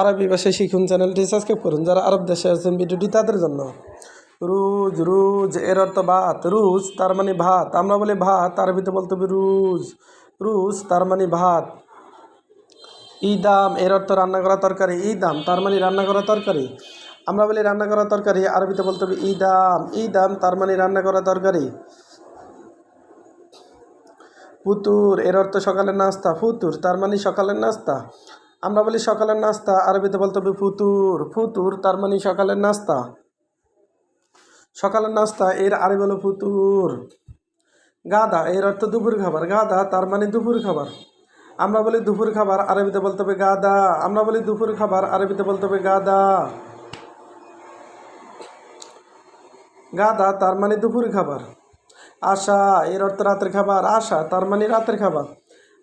আরবি ভাষায় শিখুন চ্যানেলটি সাবস্ক্রাইব করুন। যারা আরব দেশে আছেন, ভিডিওটি তাদের জন্য। রুজ রুজ, এর অর্থ ভাত। রুজ, তার মানে ভাত। আমরা বলি ভাত, আরবিতে বলতে হবে রুজ। রুজ, তার মানে ভাত। ইদাম, এর অর্থ রান্না করা তরকারি। ইদাম, তার মানে রান্না করা তরকারি। আমরা বলি রান্না করা তরকারি, আরবিতে বলতে হবে ইদাম। ইদাম, তার মানে রান্না করা তরকারি। ফুতুর এর অর্থ সকালের নাস্তা। ফুতুর তার মানে সকালের নাস্তা। আমরা বলি সকালের নাস্তা, আরবিতে বলতে হবে ফুতুর। ফুতুর, তার মানে সকালের নাস্তা। সকালের নাস্তা, এর আরবি হলো ফুতুর। গাদা, এর অর্থ দুপুর খাবার। গাদা, তার মানে দুপুর খাবার। আমরা বলি দুপুর খাবার, আরবিতে বলতে হবে গাদা। আমরা বলি দুপুর খাবার, আরবিতে বলতে হবে গাদা। গাদা, তার মানে দুপুর খাবার। আশা, এর অর্থ রাতের খাবার। আশা, তার মানে রাতের খাবার।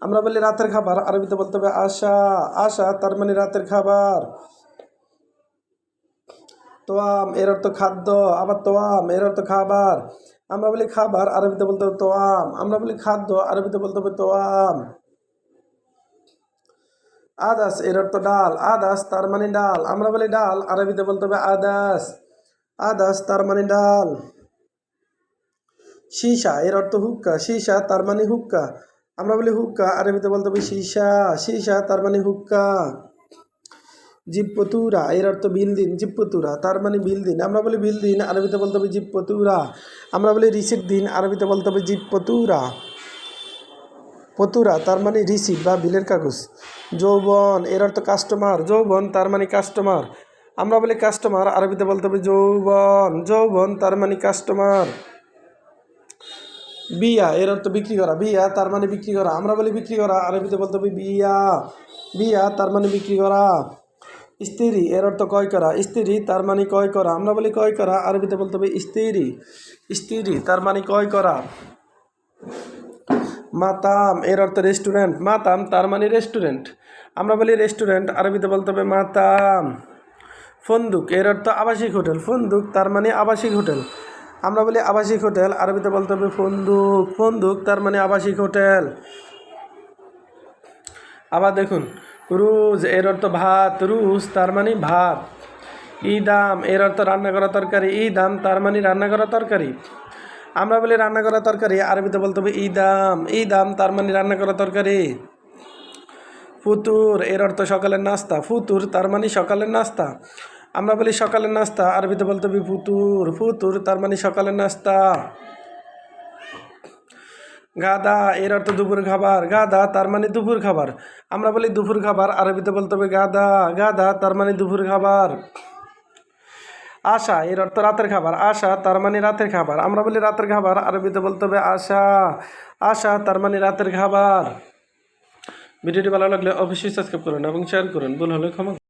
আমরা বলি রাতের খাবার, আরবিতে বলতে হবে আশা আশা তার মানে রাতের খাবার। তোয়াম, এর অর্থ খাদ্য, আবার তোয়াম, এর অর্থ খাবার। আমরা বলি খাবার, আরবিতে বলতে হবে তোয়াম। আমরা বলি খাদ্য, আরবিতে বলতে হবে তোয়াম। আদাস, এর অর্থ ডাল। আদাস তার মানে ডাল। আমরা বলি ডাল, আরবিতে বলতে হবে আদাস। আদাস তার মানে ডাল। সীসা, এর অর্থ হুক্কা। সীসা তার মানে হুক্কা। আমরা বলি হুক্কা আরবিতে বলতে হবে সীসা। সীসা তার মানে হুক্কা। জিপ্পতুরা, এর অর্থ বিলদিন, জিপ্পতুরা, তার মানে বিলদিন। আমরা বলি বিলদিন আরবিতে বলতে হবে জিপ্পতুরা। আমরা বলি রিসিট দিন আরবিতে বলতে হবে জিপ্পতুরা। পতুরা, তার মানে রিসিট বা বিলের কাগজ। যৌবন, এর অর্থ কাস্টমার যৌবন, তার মানে কাস্টমার আমরা বলি কাস্টমার আরবিতে বলতে হবে যৌবন। যৌবন, তার মানে কাস্টমার বিয়া, এর অর্থ বিক্রি করা। বিয়া, তার মানে বিক্রি করা। আমরা বলি বিক্রি করা, আরবিতে বলতে হবে বিয়া। বিয়া, তার মানে বিক্রি করা। স্ত্রী, এর অর্থ ক্রয় করা। স্ত্রী, তার মানে ক্রয় করা। আমরা বলি ক্রয় করা, আরবিতে বলতে হবে স্ত্রী। স্ত্রী, তার মানে ক্রয় করা। মাতাম, এর অর্থ রেস্টুরেন্ট মাতাম, তার মানে রেস্টুরেন্ট আমরা বলি রেস্টুরেন্ট আরবিতে বলতে হবে মাতাম। ফন্দুক, এর অর্থ আবাসিক হোটেল। ফন্দুক, তার মানে আবাসিক হোটেল। আমরা বলি আবাসিক হোটেল, আরবিতে বলতে হবে ফন্দুক। ফন্দুক তার মানে আবাসিক হোটেল। আবার দেখুন, রুজ এর অর্থ ভাত, রুজ তার মানে ভাত। ইদাম এর অর্থ রান্না করা তরকারি, ইদাম তার মানে রান্না করা তরকারি। আমরা বলি রান্না করা তরকারি, আরবিতে বলতে হবে ইদাম। ইদাম তার মানে রান্না করা তরকারি। ফুতুর এর অর্থ সকালের নাস্তা। ফুতুর তার মানে সকালের নাস্তা। আমরা বলি সকালের নাস্তা, আরবিতে বলতে হবে ফুতুর ফুতুর, তার মানে সকালের নাস্তা। গাদা, এর অর্থ দুপুর খাবার। গাদা, তার মানে দুপুর খাবার। আমরা বলি দুপুর খাবার, আরবিতে বলতে হবে গাদা। গাদা, তার মানে দুপুর খাবার। আশা, এর অর্থ রাতের খাবার। আশা, তার মানে রাতের খাবার। আমরা বলি রাতের খাবার, আরবিতে বলতে হবে আশা। আশা, তার মানে রাতের খাবার। ভিডিওটি ভালো লাগলে অবশ্যই সাবস্ক্রাইব করুন এবং শেয়ার করুন। ভুল হলে ক্ষমা